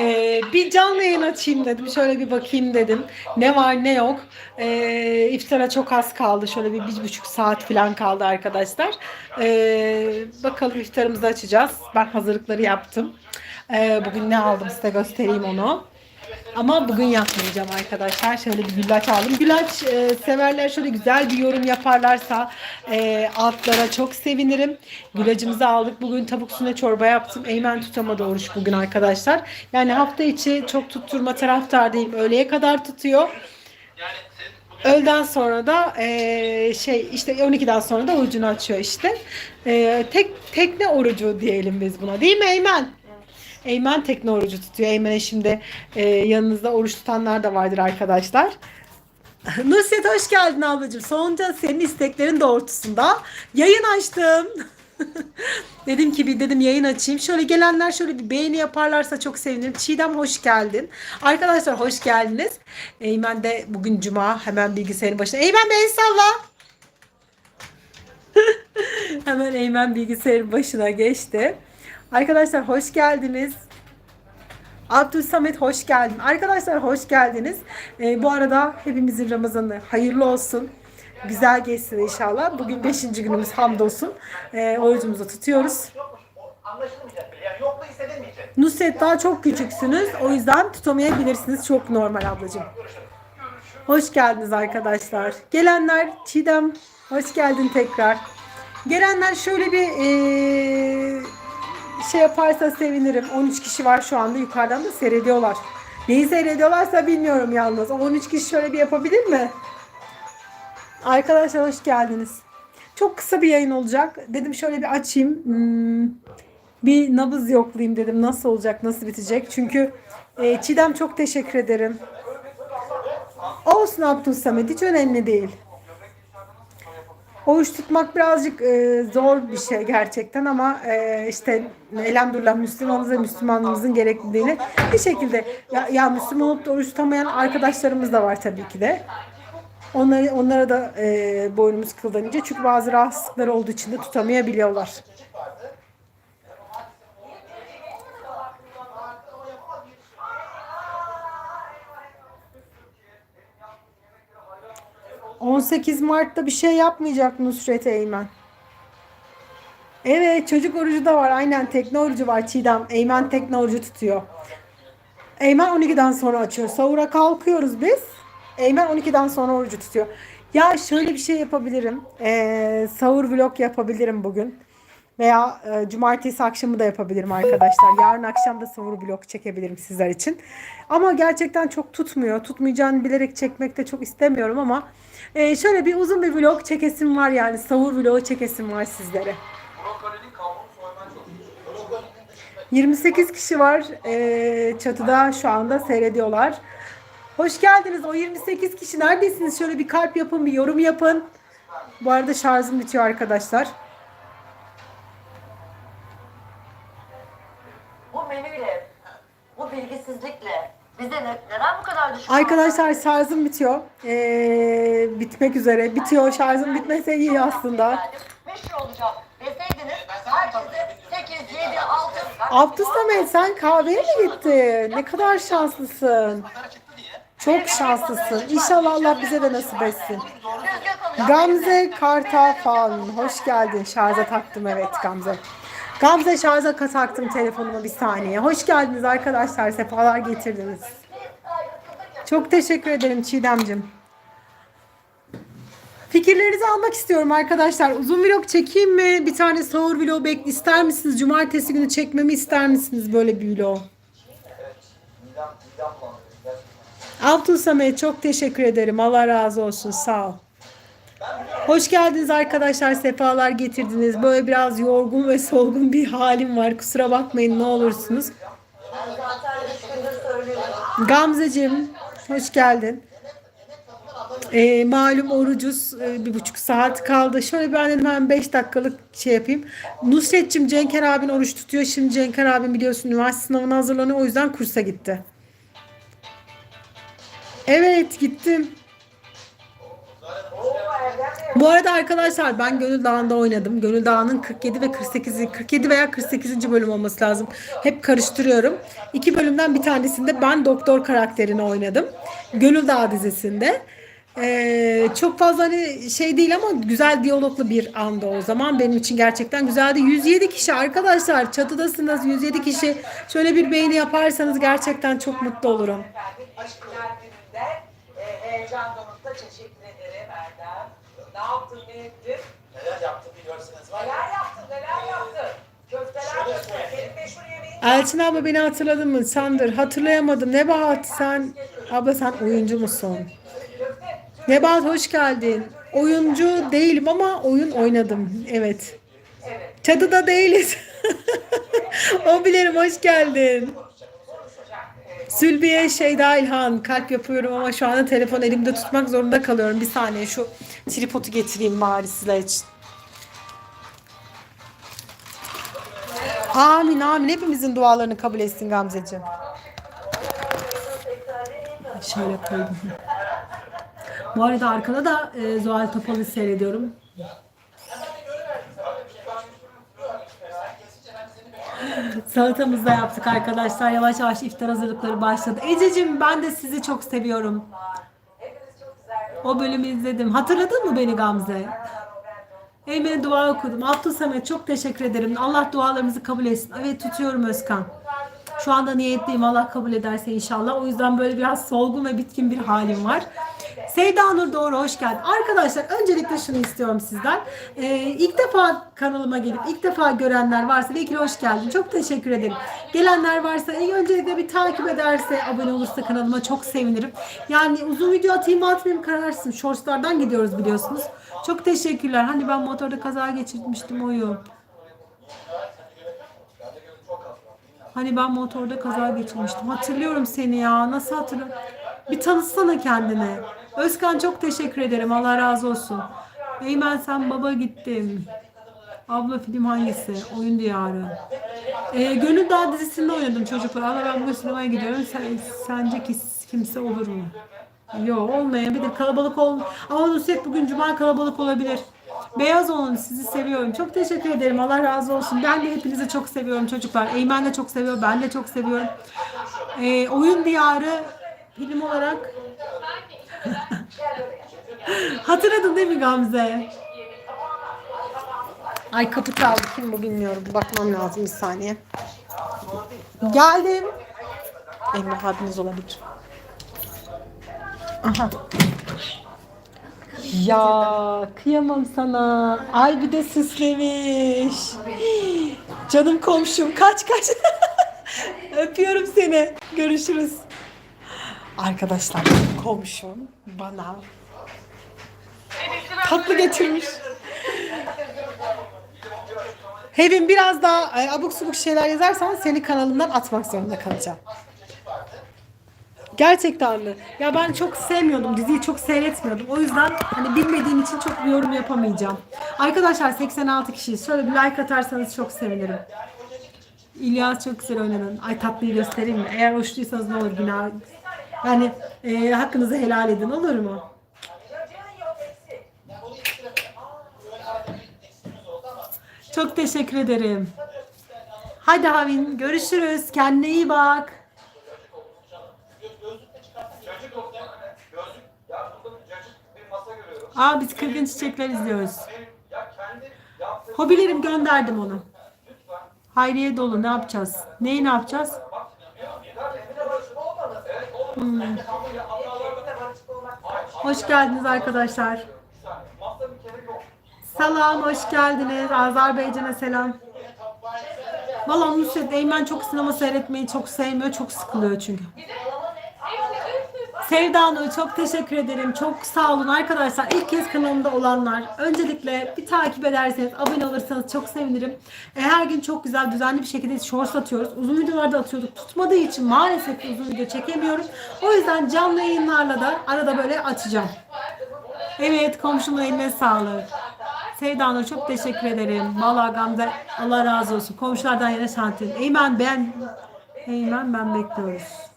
Ee, bir canlı yayın açayım dedim. Şöyle bir bakayım dedim. Ne var ne yok. Ee, iftara çok az kaldı. Şöyle bir, bir buçuk saat falan kaldı arkadaşlar. Ee, bakalım iftarımızı açacağız. Ben hazırlıkları yaptım. Ee, bugün ne aldım size göstereyim onu. Ama bugün yapmayacağım arkadaşlar. Şöyle bir güllaç aldım. Güllaç e, severler şöyle güzel bir yorum yaparlarsa e, altlara çok sevinirim. Güllacımızı aldık. Bugün tavuk süne çorba yaptım. Eymen tutamadı oruç bugün arkadaşlar. Yani hafta içi çok tutturma taraftar değilim. Öğleye kadar tutuyor. Öğleden sonra da e, şey işte 12'den sonra da orucunu açıyor işte. E, tek tekne orucu diyelim biz buna. Değil mi Eymen? Eymen tekne orucu tutuyor. Eymen'e şimdi e, yanınızda oruç tutanlar da vardır arkadaşlar. Nusret hoş geldin ablacığım. Sonunda senin isteklerin doğrultusunda yayın açtım. dedim ki bir dedim yayın açayım. Şöyle gelenler şöyle bir beğeni yaparlarsa çok sevinirim. Çiğdem hoş geldin. Arkadaşlar hoş geldiniz. Eymen de bugün cuma hemen bilgisayarın başına. Eymen Bey salla. hemen Eymen bilgisayarın başına geçti. Arkadaşlar hoş geldiniz. Abdül Samet hoş geldin. Arkadaşlar hoş geldiniz. Ee, bu arada hepimizin Ramazanı hayırlı olsun. Güzel geçsin inşallah. Bugün 5. günümüz hamdolsun. Ee, orucumuzu tutuyoruz. Nusret daha çok küçüksünüz. O yüzden tutamayabilirsiniz. Çok normal ablacığım. Hoş geldiniz arkadaşlar. Gelenler Çiğdem hoş geldin tekrar. Gelenler şöyle bir eee, şey yaparsa sevinirim. 13 kişi var şu anda yukarıdan da seyrediyorlar. Neyi seyrediyorlarsa bilmiyorum yalnız. 13 kişi şöyle bir yapabilir mi? Arkadaşlar hoş geldiniz. Çok kısa bir yayın olacak. Dedim şöyle bir açayım. Hmm, bir nabız yoklayayım dedim. Nasıl olacak, nasıl bitecek? Çünkü e, Çiğdem çok teşekkür ederim. Olsun Abdülsamet hiç önemli değil. Oruç tutmak birazcık e, zor bir şey gerçekten ama e, işte elhamdülillah Müslümanız ve Müslümanlığımızın gerekliliğini bir şekilde ya, ya Müslüman olup da oruç tutamayan arkadaşlarımız da var tabii ki de. Onları, onlara da e, boynumuz kıldan ince çünkü bazı rahatsızlıkları olduğu için de tutamayabiliyorlar. ...18 Mart'ta bir şey yapmayacak Nusret Eymen. Evet çocuk orucu da var. Aynen tekne orucu var Çiğdem. Eymen tekne orucu tutuyor. Eymen 12'den sonra açıyor. Sahura kalkıyoruz biz. Eymen 12'den sonra orucu tutuyor. Ya şöyle bir şey yapabilirim. Ee, sahur vlog yapabilirim bugün. Veya e, cumartesi akşamı da yapabilirim arkadaşlar. Yarın akşam da sahur vlog çekebilirim sizler için. Ama gerçekten çok tutmuyor. Tutmayacağını bilerek çekmek de çok istemiyorum ama e, şöyle bir uzun bir vlog çekesim var yani. Sahur vlogu çekesim var sizlere. Brokolinin kabuğunu soyman çok iyi. 28 kişi var e, çatıda şu anda seyrediyorlar. Hoş geldiniz. O 28 kişi neredesiniz? Şöyle bir kalp yapın, bir yorum yapın. Bu arada şarjım bitiyor arkadaşlar. Bu menüyle, bu bilgisizlikle bize ne, kadar düşük? Arkadaşlar şarjım bitiyor. E, bitmek üzere. Bitiyor. Şarjım bitmese iyi aslında. Meşhur olacağım deseydiniz herkese 8, 7, 6... Abdü Samet sen kahveye mi gittin? Ne kadar şanslısın. Çok şanslısın. İnşallah Allah bize de nasip etsin. Gamze Kartafan. Hoş geldin. Şarja taktım evet Gamze. Gamze şarja taktım telefonuma bir saniye. Hoş geldiniz arkadaşlar. Sefalar getirdiniz. Çok teşekkür ederim Çiğdemcim. Fikirlerinizi almak istiyorum arkadaşlar. Uzun vlog çekeyim mi? Bir tane sahur vlog bek ister misiniz? Cumartesi günü çekmemi ister misiniz böyle bir vlog? Abdül Samet çok teşekkür ederim. Allah razı olsun. Sağ ol. Hoş geldiniz arkadaşlar. Sefalar getirdiniz. Böyle biraz yorgun ve solgun bir halim var. Kusura bakmayın ne olursunuz. Ben zaten 3 gündür söylüyorum. Gamzeciğim hoş geldin. Ee, malum orucuz. Ee, bir buçuk saat kaldı. Şöyle ben hemen 5 dakikalık şey yapayım. Nusret'cim Cenker abin oruç tutuyor. Şimdi Cenker abin biliyorsun üniversite sınavına hazırlanıyor. O yüzden kursa gitti. Evet gittim. Bu arada arkadaşlar ben Gönül Dağı'nda oynadım. Gönül Dağı'nın 47 ve 48 47 veya 48. bölüm olması lazım. Hep karıştırıyorum. İki bölümden bir tanesinde ben doktor karakterini oynadım. Gönül Dağı dizisinde. Ee, çok fazla hani şey değil ama güzel diyaloglu bir anda o zaman benim için gerçekten güzeldi. 107 kişi arkadaşlar çatıdasınız 107 kişi. Şöyle bir beğeni yaparsanız gerçekten çok mutlu olurum. Aşklar gününde e, heyecan Erdem. Ne yaptın ne ettin? Neler yaptı biliyorsunuz var ya. Neler yaptın neler yaptın? Köfteler Şöyle. Senin meşhur yemeğin. Elçin abla beni hatırladın mı? Sandır. Hatırlayamadım. Nebahat sen abla sen oyuncu musun? Köfte. Nebahat hoş geldin. Oyuncu değilim ama oyun oynadım. Evet. Evet. Çatıda değiliz. o bilirim hoş geldin. Sülbiye Şeyda İlhan kalp yapıyorum ama şu anda telefon elimde tutmak zorunda kalıyorum. Bir saniye şu tripodu getireyim bari sizler için. Amin amin. Hepimizin dualarını kabul etsin Gamzeciğim. Şöyle koydum. Bu arada arkada da e, Zuhal Topal'ı seyrediyorum. Salatamızı da yaptık arkadaşlar. Yavaş yavaş iftar hazırlıkları başladı. Ececiğim ben de sizi çok seviyorum. O bölümü izledim. Hatırladın mı beni Gamze? Eymen'e dua okudum. Abdül Samet çok teşekkür ederim. Allah dualarımızı kabul etsin. Evet tutuyorum Özkan. Şu anda niyetliyim. Allah kabul ederse inşallah. O yüzden böyle biraz solgun ve bitkin bir halim var. Seyda Nur Doğru hoş geldin. Arkadaşlar öncelikle şunu istiyorum sizden. Ee, ilk defa kanalıma gelip ilk defa görenler varsa belki hoş geldin. Çok teşekkür ederim. Gelenler varsa ilk öncelikle bir takip ederse abone olursa kanalıma çok sevinirim. Yani uzun video atayım mı atmayayım kararsın. Shortslardan gidiyoruz biliyorsunuz. Çok teşekkürler. Hani ben motorda kaza geçirmiştim oyun. Hani ben motorda kaza geçirmiştim. Hatırlıyorum seni ya. Nasıl hatırlıyorum? Bir tanıtsana kendine. Özkan çok teşekkür ederim. Allah razı olsun. Eymen sen baba gittim. Abla film hangisi? Oyun Diyarı. Ee, Gönül Dağ dizisinde oynadım çocuklar. Allah ben bugün sinemaya gidiyorum. Sen, sence ki kimse olur mu? Yok olmayabilir. Kalabalık ol. Ama Nusret bugün cuma kalabalık olabilir. Beyaz olun sizi seviyorum. Çok teşekkür ederim. Allah razı olsun. Ben de hepinizi çok seviyorum çocuklar. Eymen de çok seviyor. Ben de çok seviyorum. Ee, oyun diyarı film olarak Hatırladın değil mi Gamze? Ay kapı çaldı. Kim bu bilmiyorum. Bakmam lazım bir saniye. Geldim. Emrah abiniz olabilir. Aha. Ya kıyamam sana. Ay bir de süslemiş. Canım komşum kaç kaç. Öpüyorum seni. Görüşürüz. Arkadaşlar komşum bana tatlı getirmiş. Hevin biraz daha e, abuk subuk şeyler yazarsan seni kanalımdan atmak zorunda kalacağım. Gerçekten mi? Ya ben çok sevmiyordum. Diziyi çok seyretmiyordum. O yüzden hani bilmediğim için çok bir yorum yapamayacağım. Arkadaşlar 86 kişi. Şöyle bir like atarsanız çok sevinirim. İlyas çok güzel oynadın. Ay tatlıyı göstereyim mi? Eğer hoşluysanız ne olur günah. Yani e, hakkınızı helal edin olur mu? Çok teşekkür ederim. Hadi Havin görüşürüz. Kendine iyi bak. Aa biz kırgın çiçekler izliyoruz. Hobilerim gönderdim onu. Hayriye dolu ne yapacağız? Neyi ne yapacağız? Hmm. Hoş geldiniz arkadaşlar. Selam, hoş geldiniz. Azerbaycan'a selam. Valla Nusret Eymen çok sinema seyretmeyi çok sevmiyor. Çok sıkılıyor çünkü. Sevda Nur çok teşekkür ederim. Çok sağ olun arkadaşlar. İlk kez kanalımda olanlar. Öncelikle bir takip ederseniz, abone olursanız çok sevinirim. E, her gün çok güzel, düzenli bir şekilde shorts atıyoruz. Uzun videolarda atıyorduk. Tutmadığı için maalesef uzun video çekemiyorum. O yüzden canlı yayınlarla da arada böyle açacağım. Evet komşumun eline sağlık. Sevda Nur çok teşekkür ederim. Valla Gamze Allah razı olsun. Komşulardan yine şantiyerim. Eymen ben Eymen ben bekliyoruz.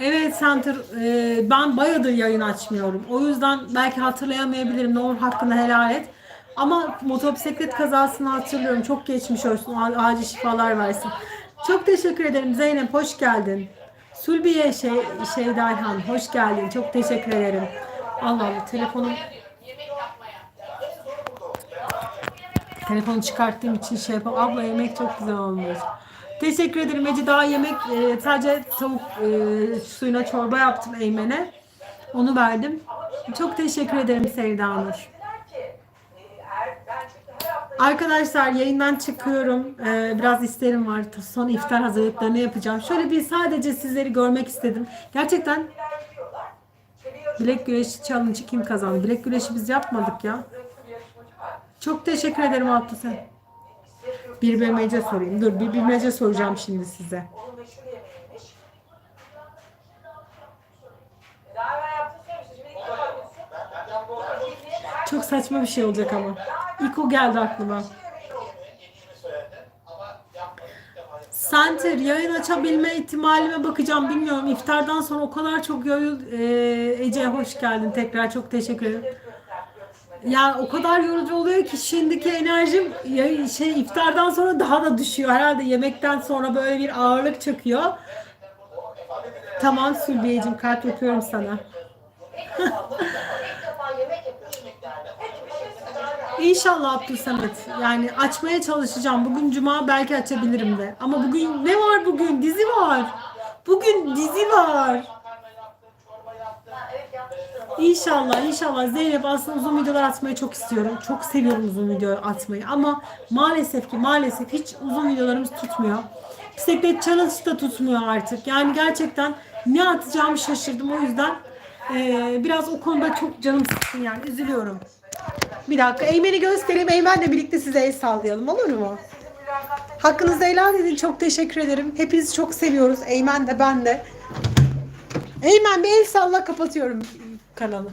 Evet Center, e, ben bayağıdır yayın açmıyorum. O yüzden belki hatırlayamayabilirim. Ne olur hakkını helal et. Ama motosiklet kazasını hatırlıyorum. Çok geçmiş olsun. Acil şifalar versin. Çok teşekkür ederim Zeynep. Hoş geldin. Sülbiye şey, şey Dayhan. Hoş geldin. Çok teşekkür ederim. Allah Allah telefonum Telefonu çıkarttığım için şey yapam. Abla yemek çok güzel olmuş. Teşekkür ederim Ece. Daha yemek e, sadece tavuk e, suyuna çorba yaptım Eymen'e. Onu verdim. Çok teşekkür ederim Sevda Nur. Arkadaşlar yayından çıkıyorum. Ee, biraz isterim var. Son iftar hazırlıklarını yapacağım. Şöyle bir sadece sizleri görmek istedim. Gerçekten bilek güreşi challenge'ı kim kazandı? Bilek güreşi biz yapmadık ya. Çok teşekkür ederim Abdü sen. Bir bilmece sorayım. Dur bir bilmece soracağım şimdi size. Çok saçma bir şey olacak ama. İlk o geldi aklıma. Center yayın açabilme ihtimalime bakacağım. Bilmiyorum. İftardan sonra o kadar çok yorul... Ee, Ece hoş geldin tekrar. Çok teşekkür ederim. Ya o kadar yorucu oluyor ki şimdiki enerjim ya şey iftardan sonra daha da düşüyor. Herhalde yemekten sonra böyle bir ağırlık çöküyor. Tamam Sülbiyeciğim kalp öpüyorum sana. İnşallah Abdülsamet. Yani açmaya çalışacağım. Bugün cuma belki açabilirim de. Ama bugün ne var bugün? Dizi var. Bugün dizi var. İnşallah inşallah Zeynep aslında uzun videolar atmayı çok istiyorum. Çok seviyorum uzun video atmayı ama maalesef ki maalesef hiç uzun videolarımız tutmuyor. Bisiklet challenge da tutmuyor artık. Yani gerçekten ne atacağımı şaşırdım o yüzden eee, biraz o konuda çok canım sıkkın yani üzülüyorum. Bir dakika Eymen'i göstereyim. Eymen'le birlikte size el sallayalım olur mu? Hakkınızı helal edin. Çok teşekkür ederim. Hepinizi çok seviyoruz. Eymen de ben de. Eymen bir el salla kapatıyorum kanalı.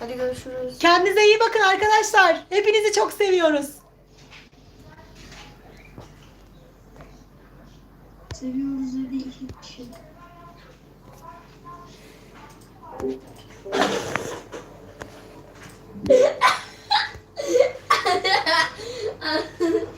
Hadi görüşürüz. Kendinize iyi bakın arkadaşlar. Hepinizi çok seviyoruz. Seviyoruz dedi iki kişi.